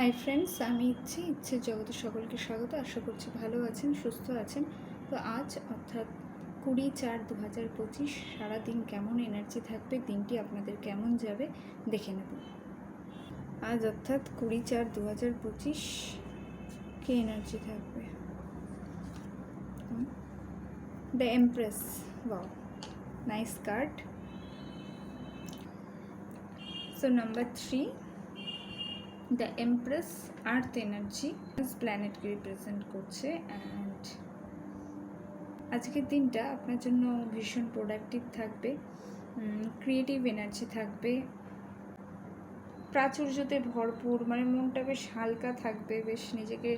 Hi friends আমি ইচ্ছে ইচ্ছে জগতে সকলকে স্বাগত। আশা করছি ভালো আছেন, সুস্থ আছেন। তো আজ অর্থাৎ কুড়ি চার দু হাজার পঁচিশ, সারাদিন কেমন এনার্জি থাকবে, দিনটি আপনাদের কেমন যাবে, দেখে নেব। আজ অর্থাৎ কুড়ি চার দু হাজার পঁচিশ, কি এনার্জি থাকবে? The empress wow nice card so number three the empress earth energy প্ল্যানেটকে represent করছে অ্যান্ড আজকের দিনটা আপনার জন্য ভীষণ প্রোডাক্টিভ থাকবে ক্রিয়েটিভ এনার্জি থাকবে, প্রাচুর্যতে ভরপুর মানে মনটা বেশ হালকা থাকবে, বেশ নিজেকে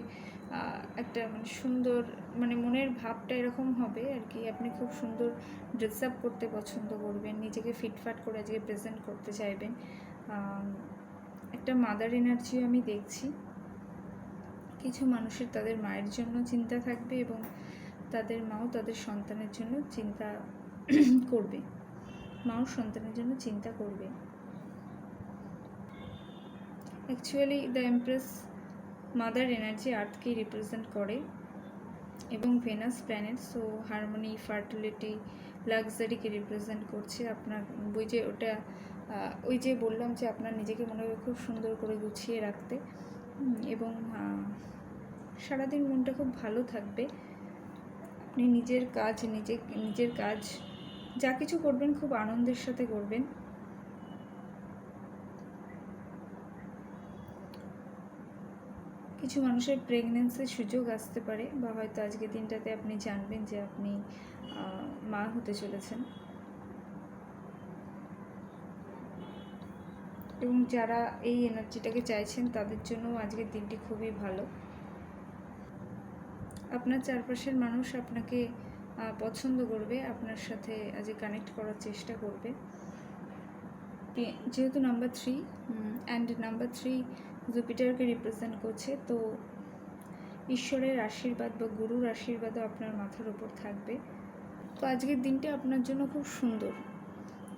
একটা মানে সুন্দর মানে মনের ভাবটা এরকম হবে আর কি। আপনি খুব সুন্দর ড্রেস আপ করতে পছন্দ করবেন, নিজেকে ফিটফাট করে আজকে প্রেজেন্ট করতে চাইবেন। একটা মাদার এনার্জিও আমি দেখছি। কিছু মানুষের তাদের মায়ের জন্য চিন্তা থাকবে এবং তাদের মাও তাদের সন্তানের জন্য চিন্তা করবে। মাও সন্তানের জন্য চিন্তা করবে। Actually the empress mother energy আর্থকেই represent করে এবং Venus planet so harmony fertility লাক্সারিকে represent করছে। আপনার ওই যে ওটা ওই যে বললাম যে আপনার নিজেকে মনে হবে খুব সুন্দর করে গুছিয়ে রাখতে। এবং সারাদিন মনটা খুব ভালো থাকবে। আপনি নিজের কাজ, নিজে, নিজের কাজ, যা কিছু করবেন খুব আনন্দের সাথে করবেন। কিছু মানুষের প্রেগনেন্সির সুযোগ আসতে পারে, বা হয়তো আজকের দিনটাতে আপনি জানবেন যে আপনি মা হতে চলেছেন। এবং যারা এই এনার্জিটাকে চাইছেন, তাদের জন্য আজকের দিনটি খুবই ভালো। আপনার চারপাশের মানুষ আপনাকে পছন্দ করবে, আপনার সাথে আজকে কানেক্ট করার চেষ্টা করবে। যেহেতু number three and number three জুপিটারকে represent করছে, তো ঈশ্বরের আশীর্বাদ বা গুরুর আশীর্বাদও আপনার মাথার উপর থাকবে। তো আজকের দিনটি আপনার জন্য খুব সুন্দর।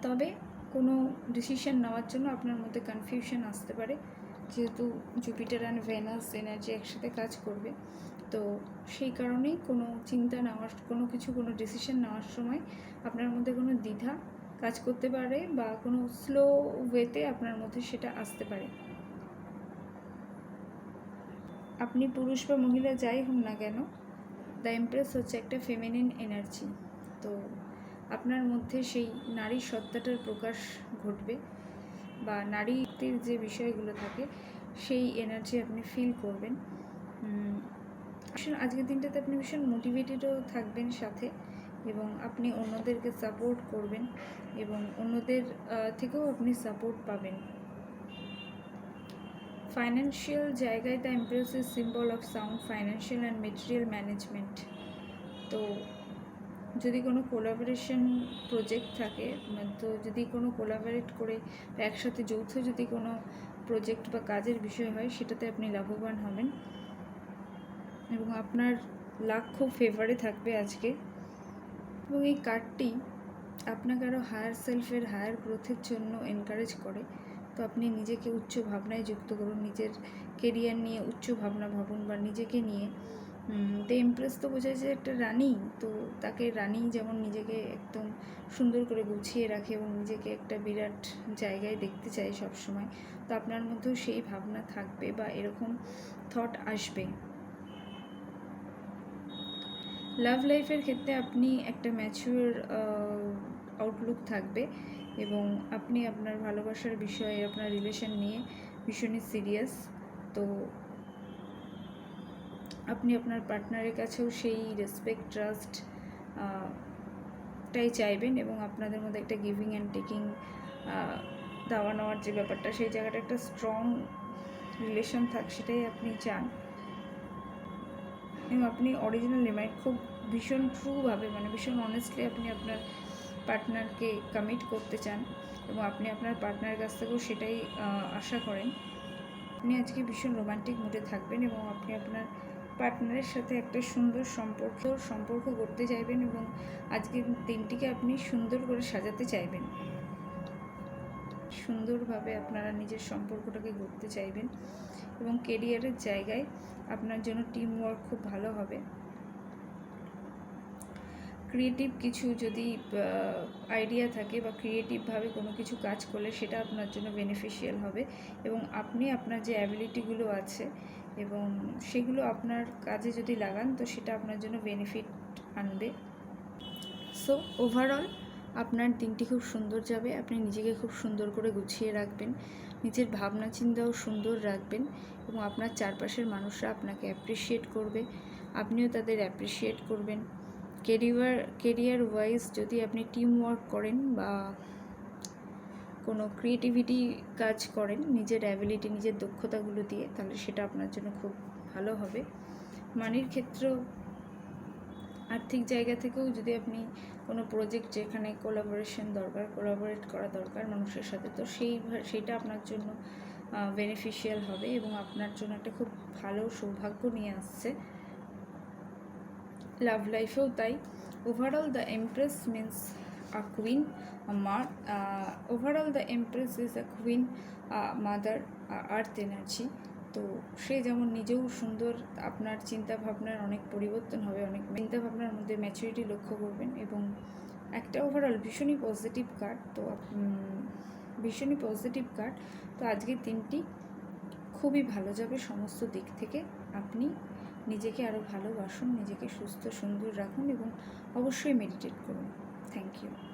তবে কোনো ডিসিশন নেওয়ার জন্য আপনার মধ্যে কনফিউশন আসতে পারে। যেহেতু জুপিটার অ্যান্ড ভেনাস এনার্জি একসাথে কাজ করবে, তো সেই কারণেই কোনো চিন্তা নেওয়ার, কোনো কিছু, কোনো ডিসিশন নেওয়ার সময় আপনার মধ্যে কোনো দ্বিধা কাজ করতে পারে বা কোনো স্লো ওয়েতে আপনার মধ্যে সেটা আসতে পারে। আপনি পুরুষ বা মহিলা যাই হন না কেন দ্য এমপ্রেস হচ্ছে একটা ফেমিনিন এনার্জি তো আপনার মধ্যে সেই নারী সত্তাটার প্রকাশ ঘটবে বা নারীর যে বিষয়গুলো থাকে, সেই এনার্জি আপনি ফিল করবেন। আজকের দিনটাতে আপনি ভীষণ মোটিভেটেডও থাকবেন সাথে এবং আপনি অন্যদেরকে সাপোর্ট করবেন এবং অন্যদের থেকেও আপনি সাপোর্ট পাবেন। ফাইন্যান্সিয়াল জায়গায় the empress is symbol of sound financial and material management তো যদি কোনো কোলাবোরেশন প্রজেক্ট থাকে মানে তো যদি কোনো কোলাবোরেট করে একসাথে যৌথ যদি কোনো প্রজেক্ট বা কাজের বিষয় হয়, সেটাতে আপনি লাভবান হবেন। এবং আপনার লাখ খুব ফেভারে থাকবে আজকে। এবং এই কার্ডটি আপনাকে আরও হায়ার সেলফের হায়ার গ্রোথের জন্য এনকারেজ করে। তো আপনি নিজেকে উচ্চ ভাবনায় যুক্ত করুন, নিজের কেরিয়ার নিয়ে উচ্চ ভাবনা ভাবুন বা নিজেকে নিয়ে তো ইমপ্রেস তো বোঝায় যে একটা রানী, তো তাকে রানী যেমন নিজেকে একদম সুন্দর করে গুছিয়ে রাখে এবং নিজেকে একটা বিরাট জায়গায় দেখতে চায় সব সময় তো আপনার মধ্যেও সেই ভাবনা থাকবে বা এরকম থট আসবে। লাভ লাইফের ক্ষেত্রে আপনি একটা ম্যাচিওর আউটলুক থাকবে এবং আপনি আপনার ভালোবাসার বিষয়ে, আপনার রিলেশন নিয়ে ভীষণই সিরিয়াস তো আপনি আপনার পার্টনারের কাছেও সেই রেসপেক্ট ট্রাস্ট টাই চাইবেন এবং আপনাদের মধ্যে একটা গিভিং অ্যান্ড টেকিং দেওয়া নেওয়ার যে ব্যাপারটা, সেই জায়গাটা একটা স্ট্রং রিলেশন থাক সেটাই আপনি চান। এবং আপনি অরিজিনাল মানে খুব ভীষণ ট্রুভাবে মানে ভীষণ অনেস্টলি আপনি আপনার পার্টনারকে কমিট করতে চান এবং আপনি আপনার পার্টনারের কাছ থেকেও সেটাই আশা করেন। আপনি আজকে ভীষণ রোমান্টিক মুডে থাকবেন এবং আপনি আপনার পার্টনারের সাথে একটা সুন্দর সম্পর্ক সম্পর্ক করতে চাইবেন এবং আজকের দিনটিকে আপনি সুন্দর করে সাজাতে চাইবেন। সুন্দরভাবে আপনারা নিজের সম্পর্কটাকে গড়তে চাইবেন এবং কেরিয়ারের জায়গায় আপনার জন্য টিম ওয়ার্ক খুব ভালো হবে। ক্রিয়েটিভ কিছু যদি আইডিয়া থাকে বা ক্রিয়েটিভভাবে কোনো কিছু কাজ করলে সেটা আপনার জন্য বেনিফিশিয়াল হবে এবং আপনি আপনার যে অ্যাবিলিটিগুলো আছে এবং সেগুলো আপনার কাজে যদি লাগান তো সেটা আপনার জন্য বেনিফিট আনবে। সো ওভারঅল আপনার দিনটি খুব সুন্দর যাবে, আপনি নিজেকে খুব সুন্দর করে গুছিয়ে রাখবেন, নিজের ভাবনা চিন্তাও সুন্দর রাখবেন এবং আপনার চারপাশের মানুষরা আপনাকে অ্যাপ্রিসিয়েট করবে, আপনিও তাদের অ্যাপ্রিসিয়েট করবেন। কেরিয়ার কেরিয়ার ওয়াইজ যদি আপনি টিম ওয়ার্ক করেন বা কোনো ক্রিয়েটিভিটি কাজ করেন, নিজের অ্যাবিলিটি নিজের দক্ষতাগুলো দিয়ে, তাহলে সেটা আপনার জন্য খুব ভালো হবে। মানির ক্ষেত্রেও আর্থিক জায়গা থেকেও যদি আপনি কোনো প্রজেক্ট যেখানে কোলাবোরেশন দরকার কোলাবোরেট করা দরকার মানুষের সাথে, তো সেই সেইটা আপনার জন্য বেনিফিশিয়াল হবে এবং আপনার জন্য একটা খুব ভালো সৌভাগ্য নিয়ে আসছে। লাভ লাইফেও তাই। Overall the empress means a queen মার overall the empress is a queen mother earth energy তো সে যেমন নিজেও সুন্দর, আপনার চিন্তা ভাবনার অনেক পরিবর্তন হবে, অনেক চিন্তা ভাবনার মধ্যে ম্যাচুরিটি লক্ষ্য করবেন এবং একটা ওভারঅল ভীষণই পজিটিভ কার্ড তো ভীষণই পজিটিভ কার্ড তো আজকের দিনটি খুবই ভালো যাবে সমস্ত দিক থেকে। আপনি নিজেকে আরও ভালোবাসুন নিজেকে সুস্থ সুন্দর রাখুন এবং অবশ্যই মেডিটেট করুন। Thank you